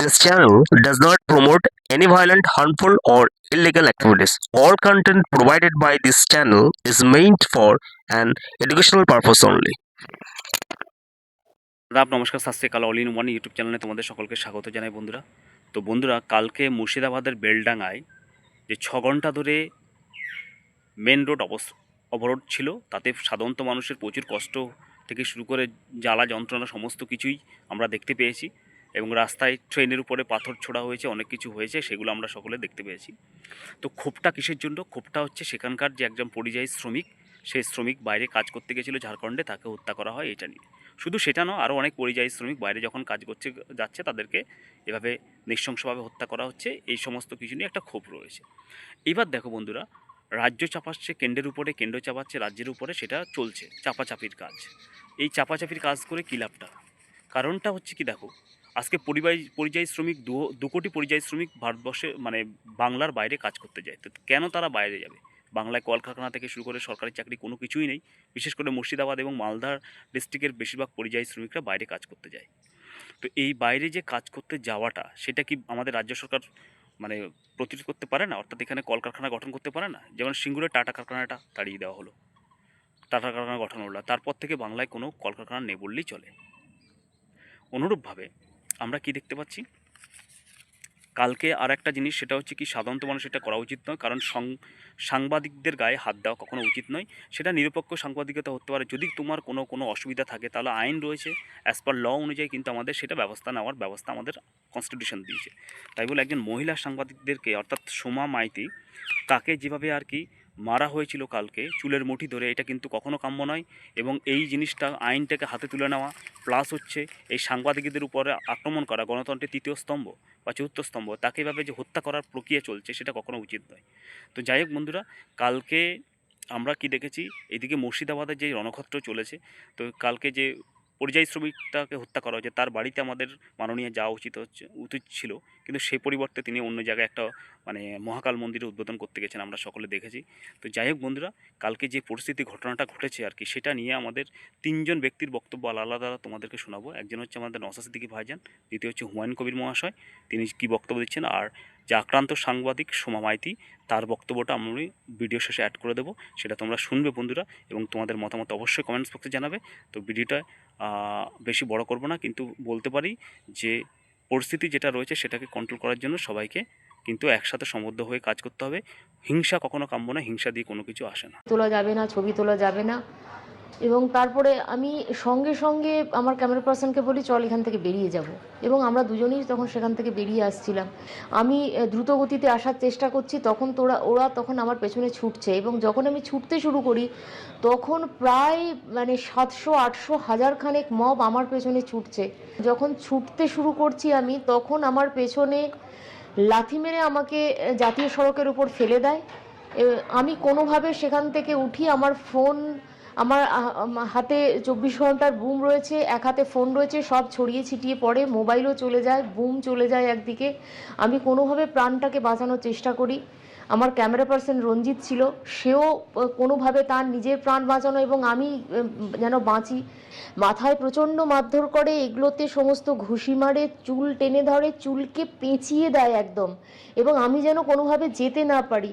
This channel does not promote any violent, harmful, or illegal activities. All content provided by this channel is meant for an educational purpose only. আদাব নমস্কার শাস্ত্রী কাল all in one YouTube চ্যানেলে তোমাদের সকলকে স্বাগত জানাই বন্ধুরা তো বন্ধুরা কালকে মুর্শিদাবাদের বেলডাঙ্গায় যে ছ ঘণ্টা ধরে মেন রোড অবরোধ ছিল তাতে সাধারণত মানুষের প্রচুর কষ্ট থেকে শুরু করে জ্বালা যন্ত্রণা সমস্ত কিছুই আমরা দেখতে পেয়েছি এবং রাস্তায় ট্রেনের উপরে পাথর ছোড়া হয়েছে, অনেক কিছু হয়েছে, সেগুলো আমরা সকলে দেখতে পেয়েছি। তো ক্ষোভটা কিসের জন্য? ক্ষোভটা হচ্ছে সেখানকার যে একজন পরিযায়ী শ্রমিক সেই শ্রমিক বাইরে কাজ করতে গেছিল ঝাড়খণ্ডে, তাকে হত্যা করা হয় এটা নিয়ে। শুধু সেটা নয় আরও অনেক পরিযায়ী শ্রমিক বাইরে যখন কাজ করছে, যাচ্ছে, তাদেরকে এভাবে নৃশংসভাবে হত্যা করা হচ্ছে, এই সমস্ত কিছু নিয়ে একটা ক্ষোভ রয়েছে। এবার দেখো বন্ধুরা, রাজ্য চাপাচ্ছে কেন্দ্রের উপরে, কেন্দ্র চাপাচ্ছে রাজ্যের উপরে, সেটা চলছে, চাপাচাপির কাজ। এই চাপাচাপির কাজ করে কী লাভটা? কারণটা হচ্ছে কি দেখো আজকে পরিবাহী পরিযায়ী শ্রমিক, দু দু কোটি পরিযায়ী শ্রমিক ভারতবর্ষে মানে বাংলার বাইরে কাজ করতে যায়। তো কেন তারা বাইরে যাবে? বাংলায় কলকারখানা থেকে শুরু করে সরকারি চাকরি কোনো কিছুই নেই। বিশেষ করে মুর্শিদাবাদ এবং মালদার ডিস্ট্রিক্টের বেশিরভাগ পরিযায়ী শ্রমিকরা বাইরে কাজ করতে যায়। তো এই বাইরে যে কাজ করতে যাওয়াটা, সেটা কি আমাদের রাজ্য সরকার মানে প্রতিরোধ করতে পারে না? অর্থাৎ এখানে কলকারখানা গঠন করতে পারে না? যেমন সিঙ্গুরে টাটা কারখানাটা তাড়িয়ে দেওয়া হলো। টাটা কারখানা গঠন হলো। তারপর থেকে বাংলায় কোনো কলকারখানা নেই বললেই চলে। অনুরূপভাবে আমরা কি দেখতে পাচ্ছি? কালকে আর একটা জিনিস, সেটা হচ্ছে কি সাধারণত মানুষ এটা করা উচিত নয়, কারণ সাংবাদিকদের গায়ে হাত দেওয়া কখনো উচিত নয়। সেটা নিরপেক্ষ সাংবাদিকতা হতে পারে। যদি তোমার কোনো কোনো অসুবিধা থাকে, তাহলে আইন রয়েছে। অ্যাজ পার ল অনুযায়ী কিন্তু আমাদের সেটা ব্যবস্থা নেওয়ার ব্যবস্থা আমাদের কনস্টিটিউশন দিয়েছে। তাই বলে একজন মহিলা সাংবাদিকদেরকে, অর্থাৎ সোমা মাইতি, তাকে যেভাবে আর কি মারা হয়েছিল কালকে, চুলের মুঠি ধরে, এটা কিন্তু কখনো কাম্য নয়। এবং এই জিনিসটা, আইনটাকে হাতে তুলে নেওয়া, প্লাস হচ্ছে এই সাংবাদিকদের উপরে আক্রমণ করা, গণতন্ত্রের তৃতীয় স্তম্ভ বা চতুর্থ স্তম্ভ, তাকে এভাবে যে হত্যা করার প্রক্রিয়া চলছে, সেটা কখনো উচিত নয়। তো যাই হোক বন্ধুরা, কালকে আমরা কি দেখেছি? এদিকে মুর্শিদাবাদের যে রণক্ষেত্র চলেছে, তো কালকে যে পরিযায়ী শ্রমিকটাকে হত্যা করা হয়েছে। তার বাড়িতে আমাদের মাননীয় যাওয়া উচিত হচ্ছে, উচিত ছিল। কিন্তু সেই পরিবর্তে তিনি অন্য জায়গায় একটা মানে মহাকাল মন্দিরে উদ্বোধন করতে গেছেন আমরা সকলে দেখেছি। তো যাই হোক বন্ধুরা, কালকে যে পরিস্থিতি, ঘটনাটা ঘটেছে আর কি, সেটা নিয়ে আমাদের তিনজন ব্যক্তির বক্তব্য আলাদা আলাদা তোমাদেরকে শোনাবো। একজন হচ্ছে আমাদের নসা সিদ্দিকি ভাইজান, দ্বিতীয় হচ্ছে হুমায়ুন কবির মহাশয়, তিনি কী বক্তব্য দিচ্ছেন? আর যে আক্রান্ত সাংবাদিক সোমা মাইতি, তার বক্তব্যটা আমি ভিডিও শেষে অ্যাড করে দেবো, সেটা তোমরা শুনবে বন্ধুরা, এবং তোমাদের মতামত অবশ্যই কমেন্টস বক্সে জানাবে। তো ভিডিওটা বেশি বড় করব না, কিন্তু বলতে পারি যে পরিস্থিতি যেটা রয়েছে সেটাকে কন্ট্রোল করার জন্য সবাইকে কিন্তু একসাথে সমবদ্ধ হয়ে কাজ করতে হবে। হিংসা কখনো কাম্য না, হিংসা দিয়ে কোনো কিছু আসে না। তোলা যাবে না, ছবি তোলা যাবে না। এবং তারপরে আমি সঙ্গে সঙ্গে আমার ক্যামেরা পার্সনকে বলি, চল এখান থেকে বেরিয়ে যাব। এবং আমরা দুজনেই তখন সেখান থেকে বেরিয়ে আসছিলাম। আমি দ্রুত গতিতে আসার চেষ্টা করছি। তখন তোরা, ওরা তখন আমার পেছনে ছুটছে এবং যখন আমি ছুটতে শুরু করি, তখন প্রায় মানে সাতশো, আটশো, হাজার খানেক মব আমার পেছনে ছুটছে। যখন ছুটতে শুরু করছি আমি, তখন আমার পেছনে লাথি মেরে আমাকে জাতীয় সড়কের উপর ফেলে দেয়। আমি কোনোভাবে সেখান থেকে উঠি, আমার ফোন আমার হাতে চব্বিশ ঘণ্টার বুম রয়েছে, এক হাতে ফোন রয়েছে, সব ছড়িয়ে ছিটিয়ে পড়ে, মোবাইলও চলে যায়, বুম চলে যায় একদিকে। আমি কোনোভাবে প্রাণটাকে বাঁচানোর চেষ্টা করি। আমার ক্যামেরা পার্সন রঞ্জিত ছিল, সেও কোনোভাবে তার নিজের প্রাণ বাঁচানো এবং আমি যেন বাঁচি। মাথায় প্রচণ্ড মারধর করে, এগুলোতে সমস্ত ঘুষি মারে, চুল টেনে ধরে, চুলকে পেঁচিয়ে দেয় একদম। এবং আমি যেন কোনোভাবে যেতে না পারি।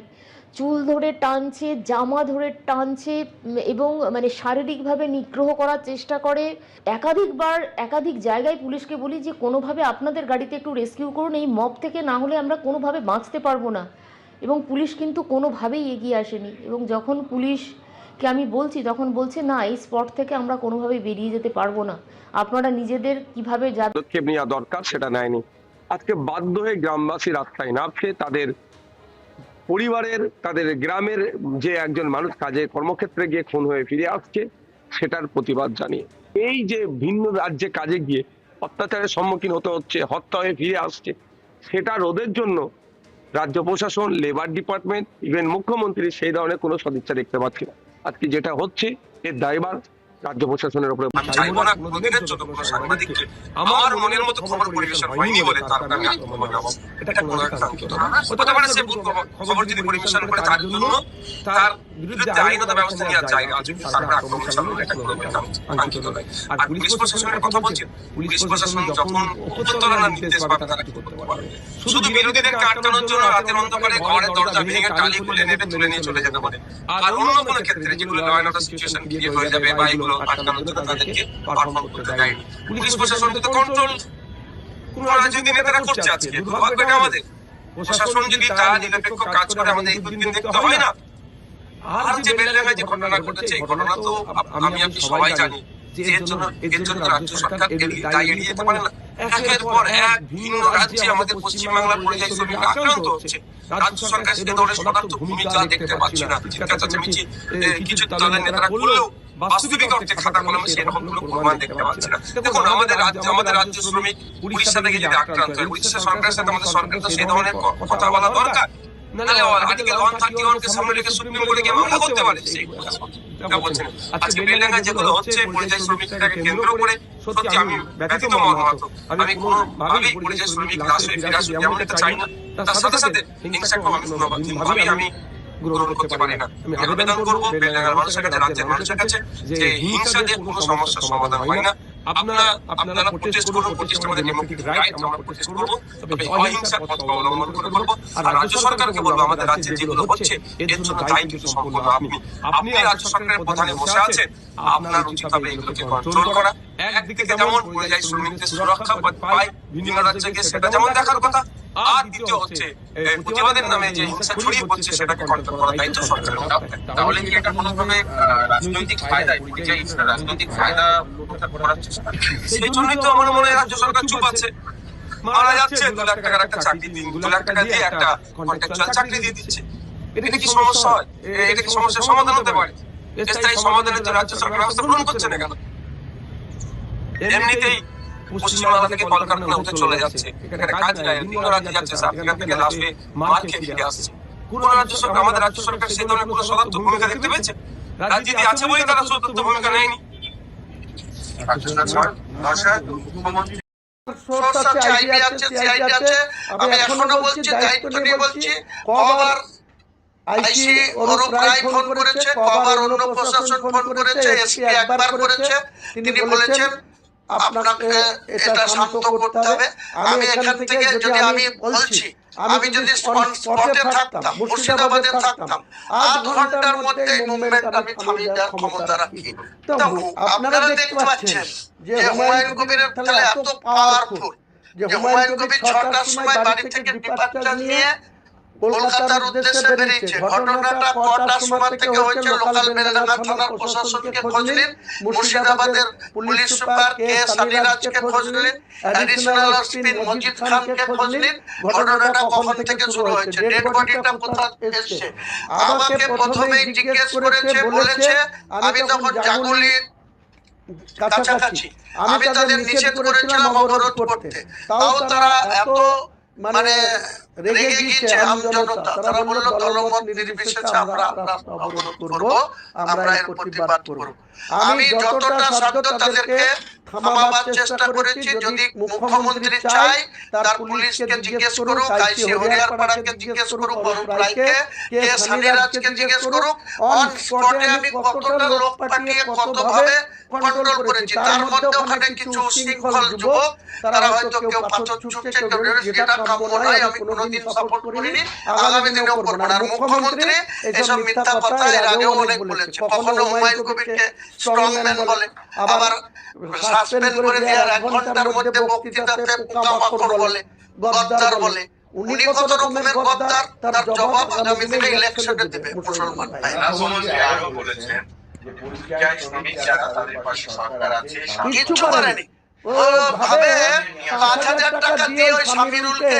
চুল ধরে টানছে, জামা ধরে টানছে এবং মানে শারীরিকভাবে নিগ্রহ করার চেষ্টা করে। একাধিকবার, একাধিক জায়গায় পুলিশকে বলি যে, কোনোভাবে আপনাদের গাড়িতে একটু রেস্কিউ করুন, এই মব থেকে না হলে আমরা কোনোভাবে বাঁচতে পারব না। এবং পুলিশ কিন্তু কোনোভাবেই এগিয়ে আসেনি। এবং যখন পুলিশকে আমি বলছি, তখন বলছে, না, এই স্পট থেকে আমরা কোনোভাবেই বেরিয়ে যেতে পারব না। আপনারা নিজেদের কীভাবে যাবেন পদক্ষেপ নেওয়া দরকার সেটা নেয়নি। আজকে বাধ্য হয়ে গ্রামবাসী রাস্তায় নামছে, তাদের পরিবারের, তাদের গ্রামের যে একজন মানুষ কাজে কর্মক্ষেত্রে গিয়ে খুন হয়ে ফিরে আসছে, সেটার প্রতিবাদ জানিয়ে। এই যে ভিন্ন রাজ্যে কাজে গিয়ে অত্যাচারের সম্মুখীন হতে হচ্ছে, হত্যা হয়ে ফিরে আসছে, সেটা রোধের জন্য রাজ্য প্রশাসন লেবার ডিপার্টমেন্ট ইভেন মুখ্যমন্ত্রী সেই ধরনের কোনো সদিচ্ছা দেখতে পাচ্ছি না। আজকে যেটা হচ্ছে এর দায়ভার রাজ্য প্রশাসনের উপরে আমি চাইব না কোনোদিনের জন্য কোনো সাংবাদিককে আমার মনের মতো খবর পরিবেশন হয়নি বলে তার নামে আক্রমণ এটা কোনো কাঙ্ক্ষিত না। হতে পারে সে ভুল খবর যদি পরিবেশন করে তার জন্য তার বিরুদ্ধে আইনত ব্যবস্থা নেওয়ার জায়গা আছে কিন্তু আক্রমণ চালানোর এটা কোনোভাবে কাঙ্ক্ষিত নয় আর পুলিশ প্রশাসনের কথা বলছেন পুলিশ প্রশাসন যখন উপরতলার নির্দেশ পাবে তারা কি করতে পারবে? শুধু বিরোধীদেরকে আটকানোর জন্য রাতের অন্ধকারে ঘরের দরজা ভেঙে টালি খুলে নেবে তুলে নিয়ে চলে যেতে পারে। আর অন্য কোনো ক্ষেত্রে যেগুলো law and order situation create হয়ে যাবে বা এগুলো আটকানোর জন্য তাদেরকে পারফর্ম করতে দেয় পুলিশ প্রশাসনকে তো কন্ট্রোল কোন রাজনৈতিক নেতারা করছে আজকে দুর্ভাগ্যটা আমাদের প্রশাসন যদি তার নিরপেক্ষ কাজ করে আমাদের এই দুদিন দেখতে হয় না আর যে যে ঘটনা ঘটেছে এই ঘটনা তো আমি আপনি সবাই জানি। এর জন্য এর জন্য রাজ্য সরকার এড়িয়ে- দায় এড়িয়ে যেতে পারে না একের পর এক ভিন্ন রাজ্যে আমাদের পশ্চিমবাংলার পরিযায়ী আক্রান্ত হচ্ছে। রাজ্য সরকার সে ধরনের সদার্থ ভূমিকা দেখতে পাচ্ছি না। চিৎকার চেঁচামেচি এ, কিছু দলের নেতারা করলেও বাস্তবিক অর্থে খাতা কলমে সেরকম কোনো প্রমাণ দেখতে পাচ্ছি না। দেখুন আমাদের রাজ্য আমাদের রাজ্য শ্রমিক উড়িষ্যা থেকে যদি আক্রান্ত হয় উড়িষ্যা সরকারের সাথে আমাদের সরকার তো সেই ধরনের কথা বলা দরকার নাহলে আর্টিকেল ওয়ান থার্টি ওয়ানকে সামনে রেখে সুপ্রিম কোর্টে গিয়ে মামলা করতে পারে? সেই কথা। বলছেন। আজকে বেলেঙ্গা যেগুলো হচ্ছে পরিযায়ী শ্রমিকটাকে কেন্দ্র করে সত্যি আমি ব্যথিত মর্মাহত আমি কোনোভাবেই পরিযায়ী শ্রমিক লাশ হয়ে ফিরে আসুক যেমন চাই না। তার সাথে সাথে হিংসাকেও আমি কোনোভাবেই আমি গ্রহণ করতে পারি না। আমি আবেদন করব বেলেঙ্গার মানুষের কাছে রাজ্যের মানুষের কাছে যে হিংসা দিয়ে কোনো সমস্যার সমাধান হয় না। আপনারা আপনারা প্রোটেস্ট করুন প্রোটেস্ট আমাদের ডেমোক্রেটিক রাইট আমরা প্রোটেস্ট করব তবে অহিংসার পথ অবলম্বন করে বলব আর রাজ্য সরকারকে বলব আমাদের রাজ্যে যেগুলো হচ্ছে এর জন্য দায়ী কিন্তু সম্পূর্ণ আপনি। আপনি। রাজ্য সরকারের প্রধানে বসে আছেন আপনার উচিত হবে এগুলোকে কন্ট্রোল করা। একদিকে যেমন পরিযায়ী শ্রমিকদের সুরক্ষা পায় বিভিন্ন রাজ্যে গিয়ে সেটা যেমন দেখার কথা আর দ্বিতীয় হচ্ছে প্রতিবাদের নামে যে হিংসা ছড়িয়ে পড়ছে সেটাকে কন্ট্রোল করার দায়িত্ব সরকারের তাহলে কি এটা কোনোভাবে রাজনৈতিক ফায়দায় পরিযায়ী রাজনৈতিক ফায়দা করার চেষ্টা? সেই জন্যই তো আমার মনে হয় রাজ্য সরকার চুপ আছে। মারা যাচ্ছে দু লাখ টাকার একটা চাকরি দিন দু লাখ টাকা দিয়ে একটা কন্ট্রাকচুয়াল চাকরি দিয়ে দিচ্ছে। এটা কি সমস্যা হয় এটা কি সমস্যার সমাধান হতে পারে স্থায়ী সমাধানের জন্য রাজ্য সরকার ব্যবস্থা গ্রহণ করছে না কেন এমনিতেই পশ্চিমবাংলা থেকে কলকারখানা উঠে চলে যাচ্ছে। এখানে কাজ নাই দিন রাজ্যে যাচ্ছে স্যার এখান থেকে মার খেয়ে ফিরে আসছে। কোন রাজ্য সরকার আমাদের রাজ্য সরকার সেই ধরনের কোনো সদর্থ ভূমিকা দেখতে পেয়েছে? যদি আছে বলেই তারা সদর্থ ভূমিকা নেয়নি। সোর্স আছে আইডি আছে সিআইডি আছে। আমি এখনও বলছি দায়িত্ব নিয়ে বলছি কবার আইসি ফোন করেছে কবার অন্য প্রশাসন ফোন করেছে এসপি একবার করেছে তিনি বলেছেন আপনাকে এটা শান্ত করতে হবে। আমি এখান থেকে যদি আমি বলছি আমি যদি স্পটে থাকতাম মুর্শিদাবাদে থাকতাম আধ ঘণ্টার মধ্যে মুভমেন্ট আমি থামিয়ে দেওয়ার ক্ষমতা রাখি। তো আপনারা দেখতে পাচ্ছেন যে হুমায়ুন কবিরের তাহলে এত পাওয়ারফুল যে হুমায়ুন কবির ছটার সময় বাড়ি থেকে ডিপার্চার নিয়ে কলকাতার উদ্দেশ্যে বেরিয়েছে। ঘটনাটা কটার সময় থেকে হয়েছে? লোকাল বেলেডাঙ্গা থানার প্রশাসনকে খোঁজ নিন। মুর্শিদাবাদের পুলিশ সুপার কে সানিরাজকে খোঁজ নিন। অ্যাডিশনাল এসপি মজিদ খানকে খোঁজ নিন। ঘটনাটা কখন থেকে শুরু হয়েছে? ডেড বডিটা কোথা এসেছে? আমাকে প্রথমেই জিজ্ঞেস করেছে বলেছে আমি তখন জাগুলির কাছাকাছি আমি তাদের নিষেধ করেছিলাম অবরোধ করতে। তাও তারা এত মানে রেগে গিয়েছে আম জনতা তারা বলল দলমত নির্বিশেষে আমরা রাস্তা অবরোধ করব। আমরা এর প্রতিবাদ করব। আমি যতটা সাধ্য তাদেরকে থামাবার চেষ্টা করেছি যদি মুখ্যমন্ত্রী চাই তার পুলিশকে জিজ্ঞেস করুক আইসি হরিয়ারপাড়াকে জিজ্ঞেস করুক বরুণ রায়কে কে সানিরাজকে জিজ্ঞেস করুক অন স্পটে আমি কতটা লোক পাঠিয়ে কতভাবে কন্ট্রোল করেছি তার মধ্যে ওখানে কিছু উশৃঙ্খল যুবক তারা হয়তো কেউ পাথর ছুটছে কেউ যেটা কাম্য নয় আমি কোনোদিন সাপোর্ট করিনি আগামী দিনেও করব আর মুখ্যমন্ত্রী এসব মিথ্যা কথা এর আগেও অনেক বলেছে। কখনো হুমায়ুন কবিরকে স্ট্রংম্যান বলে আবার সাসপেন্ড করে দেওয়ার এক ঘণ্টার মধ্যে বক্তৃতাতে পোকামাকড় বলে গদ্দার বলে। উনি কত রকমের গদ্দার তার জবাব আগামী দিনে ইলেকশনে দেবে মুসলমান ভাইরা মুখ্যমন্ত্রী আরও বলেছেন কিচ্ছু করেনি ও ভাবে পাঁচ হাজার টাকা দিয়ে ওই সামিরুলকে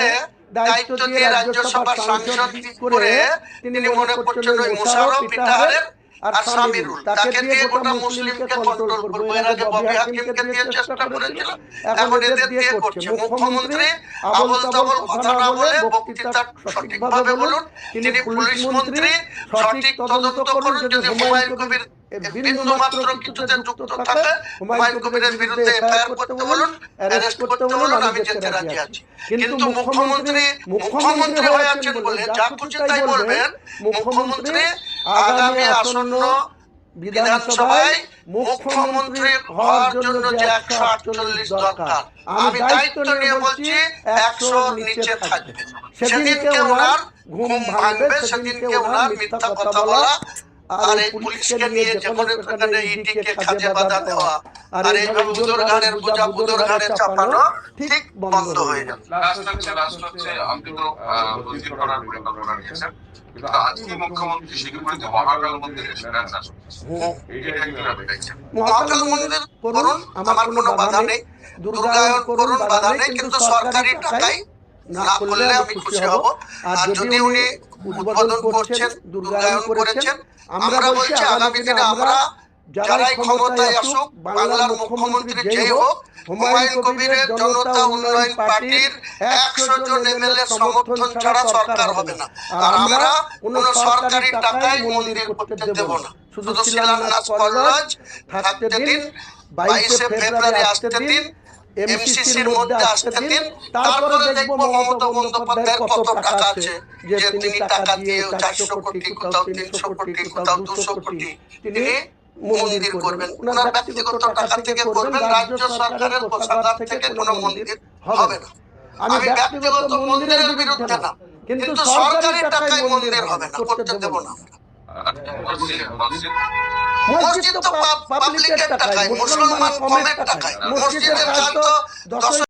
দায়িত্ব দিয়ে রাজ্যসভার সাংসদ করে তিনি মনে করছেন ওই মোশারফ পিটারের আর সামিরুল তাকে দিয়ে গোটা মুসলিমকে কন্ট্রোল করব এর আগে ববি হাকিমকে দিয়ে চেষ্টা করেছিল। এখন এদের দিয়ে করছে। মুখ্যমন্ত্রী আবল তাবল কথা না বলে বক্তৃতা সঠিকভাবে বলুন। তিনি পুলিশ মন্ত্রী সঠিক তদন্ত করুন। যদি হুমায়ুন কবির বিন্দু মাত্র কিছুতে যুক্ত থাকে হুমায়ুন কবিরের বিরুদ্ধে এফআইআর করতে বলুন অ্যারেস্ট করতে বলুন আমি যেতে রাজি আছি। কিন্তু মুখ্যমন্ত্রী মুখ্যমন্ত্রী হয়ে আছেন বলে যা খুশি তাই বলবেন মুখ্যমন্ত্রী আগামী আসন্ন বিধানসভায় মুখ্যমন্ত্রী হওয়ার জন্য যে একশো আটচল্লিশ দরকার আমি দায়িত্ব নিয়ে বলছি একশোর নিচে থাকবে। সেদিনকে ওনার ঘুম ভাঙবে সেদিনকে ওনার মিথ্যা কথা বলা আর এই পুলিশকে নিয়ে যখন ইডিকে কাজে বাধা দেওয়া আর এইভাবে বুধর ঘাড়ের বোঝা বুধর ঘাড়ে চাপানো ঠিক বন্ধ হয়ে যাবে লাস্ট হচ্ছে লাস্ট হচ্ছে করার পরিকল্পনা নিয়েছেন। কিন্তু আজকে মুখ্যমন্ত্রী শিলিগুড়িতে মহাকাল মন্দিরে দেখছেন? মহাকাল মন্দির করুন আমার কোনো বাধা নেই। দুর্গায়ন করুন বাধা নেই কিন্তু সরকারি টাকায় না করলে আমি খুশি হব। আর যদি উনি উদ্বোধন করছেন দুর্গায়ন করেছেন আমরা বলছি আগামী দিনে আমরা যারাই ক্ষমতায় আসুক বাংলার মুখ্যমন্ত্রী যেই হোক হুমায়ুন কবিরের জনতা উন্নয়ন পার্টির একশো জন এমএলএ সমর্থন ছাড়া সরকার হবে না। আর আমরা কোনো সরকারি টাকায় মন্দির করতে দেব না। শুধু শিলান্যাস কলেজ থাকতে দিন বাইশে ফেব্রুয়ারি আসতে দিন এমসিসির মধ্যে আসতে দিন তারপরে দেখব মমতা বন্দ্যোপাধ্যায়ের কত টাকা আছে। যে তিনি টাকা দিয়ে চারশো কোটি কোথাও তিনশো কোটি কোথাও দুশো কোটি। তিনি মন্দির করবেন। ওনার ব্যক্তিগত টাকা থেকে করবেন রাজ্য সরকারের কোষাগার থেকে কোনো মন্দির হবে না। আমি ব্যক্তিগত মন্দিরের বিরুদ্ধে না। কিন্তু সরকারি টাকায় মন্দির হবে না করতে দেব না। মসজিদ তো পাবলিকের টাকায় মুসলমান কমের টাকায়। মসজিদের কাজ তো